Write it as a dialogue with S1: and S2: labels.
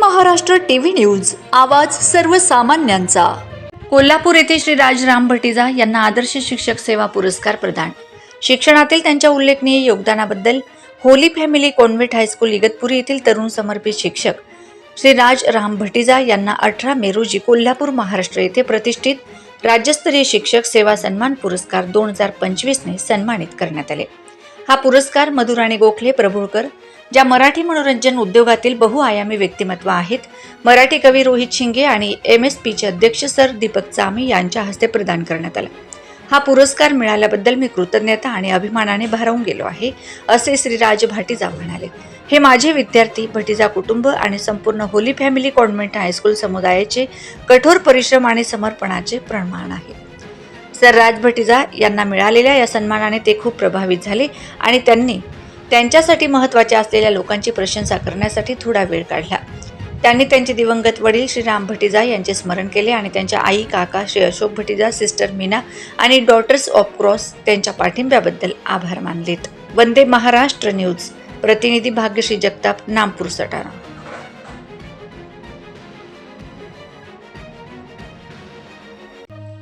S1: Maharashtra TV news आवाज सर्वसामान्यांचा. कोल्हापूर येथे श्री राजराम भटीजा यांना आदर्श शिक्षक सेवा पुरस्कार प्रदान. शिक्षणातील त्यांच्या उल्लेखनीय योगदानाबद्दल holy family convent high school Igatpuri येथील तरुण समर्पित शिक्षक श्री राज राम भटीजा यांना अठरा मे रोजी कोल्हापूर महाराष्ट्र येथे प्रतिष्ठित राज्यस्तरीय शिक्षक सेवा सन्मान पुरस्कार दोन हजार पंचवीसने सन्मानित करण्यात आले. हा पुरस्कार मधुराणी गोखले प्रभुळकर ज्या मराठी मनोरंजन उद्योगातील बहुआयामी व्यक्तिमत्व आहेत मराठी कवी रोहित शिंगे आणि एम एस पीचे अध्यक्ष सर दीपक चामी यांच्या हस्ते प्रदान करण्यात आला. हा पुरस्कार मिळाल्याबद्दल मी कृतज्ञता आणि अभिमानाने भारावून गेलो आहे असे श्री राज भाटीजा म्हणाले. हे माझे विद्यार्थी भटीजा कुटुंब आणि संपूर्ण होली फॅमिली कॉन्व्हेंट हायस्कूल समुदायाचे कठोर परिश्रम आणि समर्पणाचे प्रमाण आहे. सर राज भटीजा यांना मिळालेल्या या सन्मानाने ते खूप प्रभावित झाले आणि त्यांनी त्यांच्यासाठी महत्त्वाच्या असलेल्या लोकांची प्रशंसा करण्यासाठी थोडा वेळ काढला. त्यांनी त्यांचे दिवंगत वडील श्री राम भटीजा यांचे स्मरण केले आणि त्यांच्या आई काका श्री अशोक भटीजा सिस्टर मीना आणि डॉटर्स ऑफ क्रॉस त्यांच्या पाठिंब्याबद्दल आभार मानलेत. वंदे महाराष्ट्र न्यूज. प्रतिनिधी भाग्यश्री जगताप नामपूर सटाणा.